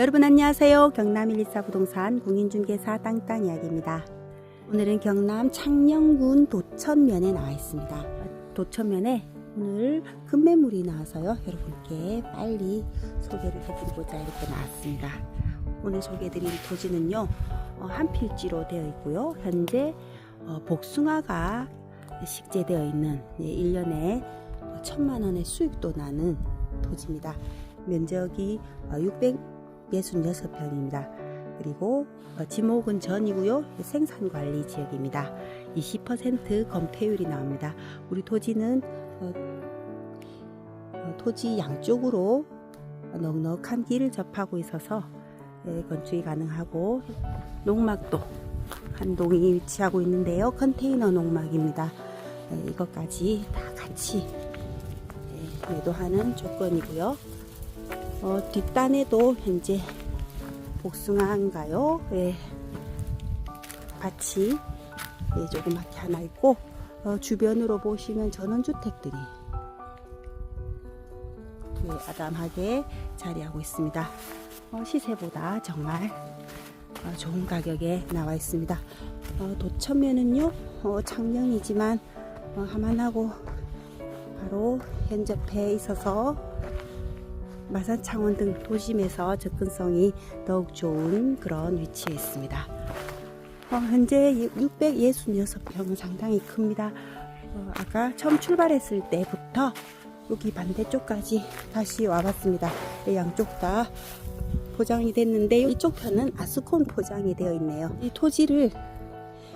여러분 안녕하세요. 경남 114 부동산 공인중개사 땅땅 이야기입니다. 오늘은 경남 창녕군 도천면에 나와 있습니다. 도천면에 오늘 급매물이 나와서요. 여러분께 빨리 소개를 해드리고자 이렇게 나왔습니다. 오늘 소개해드릴 토지는요. 어, 한 필지로 되어 있고요. 현재 어, 복숭아가 식재되어 있는 예, 1년에 천만 원의 수익도 나는 토지입니다. 면적이 666평입니다. 그리고 어, 지목은 전이고요. 생산관리 지역입니다. 20% 검토율이 나옵니다. 우리 토지는 어, 어, 토지 양쪽으로 넉넉한 길을 접하고 있어서 예, 건축이 가능하고 농막도 한 동이 위치하고 있는데요. 컨테이너 농막입니다. 예, 이것까지 다 같이 예, 매도하는 조건이고요. 어, 뒷단에도 현재 복숭아인가요? 예, 밭이 예, 조그맣게 하나 있고 어, 주변으로 보시면 전원주택들이 예, 아담하게 자리하고 있습니다. 어, 시세보다 정말 어, 좋은 가격에 나와 있습니다. 어, 도천면은요 어, 창녕이지만 어, 하만하고 바로 현접해 있어서 마산 창원 등 도심에서 접근성이 더욱 좋은 그런 위치에 있습니다. 어, 현재 666평은 상당히 큽니다. 어, 아까 처음 출발했을 때부터 여기 반대쪽까지 다시 와봤습니다. 네, 양쪽 다 포장이 됐는데 이쪽 편은 아스콘 포장이 되어 있네요. 이 토지를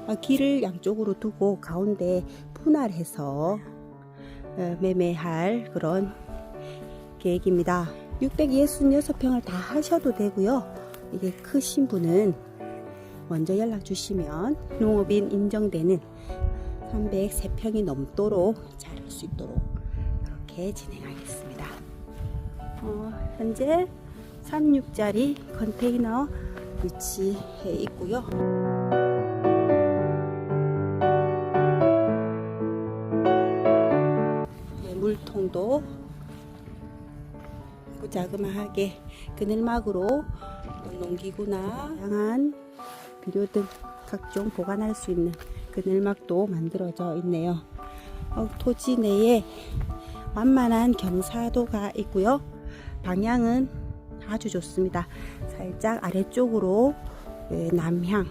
어, 길을 양쪽으로 두고 가운데 분할해서 어, 매매할 그런 계획입니다. 666평을 다 하셔도 되고요. 이게 크신 분은 먼저 연락 주시면 농업인 인정되는 303평이 넘도록 자를 수 있도록 그렇게 진행하겠습니다. 어, 현재 36짜리 컨테이너 위치해 있고요. 네, 물통도 자그마하게 그늘막으로 농기구나 다양한 비료 등 각종 보관할 수 있는 그늘막도 만들어져 있네요. 어, 토지 내에 완만한 경사도가 있고요. 방향은 아주 좋습니다. 살짝 아래쪽으로 예, 남향,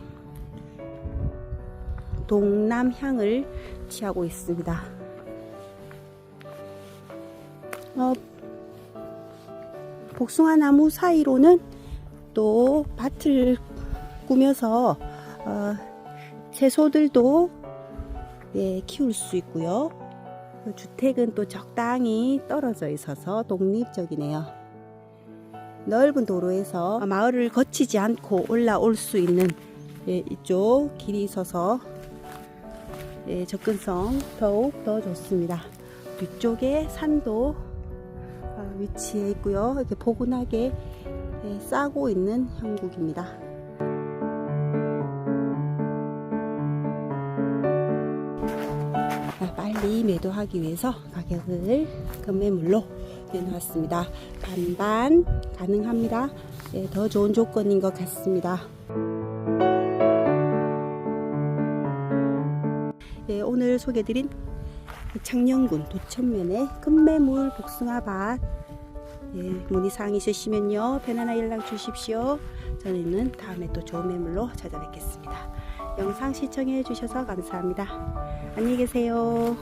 동남향을 취하고 있습니다. 어, 복숭아 나무 사이로는 또 밭을 꾸며서 어, 채소들도 예, 키울 수 있고요. 그 주택은 또 적당히 떨어져 있어서 독립적이네요. 넓은 도로에서 마을을 거치지 않고 올라올 수 있는 예, 이쪽 길이 있어서 예, 접근성 더욱 더 좋습니다. 뒤쪽에 산도 어, 위치해 있고요. 이렇게 포근하게 예, 싸고 있는 형국입니다. 아, 빨리 매도하기 위해서 가격을 금매물로 내놓았습니다. 반반 가능합니다. 예, 더 좋은 조건인 것 같습니다. 예, 오늘 소개드린 창녕군 도천면의 금매물 복숭아밭 예, 문의사항 있으시면요. 편안하게 연락 주십시오. 저희는 다음에 또 좋은 매물로 찾아뵙겠습니다. 영상 시청해 주셔서 감사합니다. 안녕히 계세요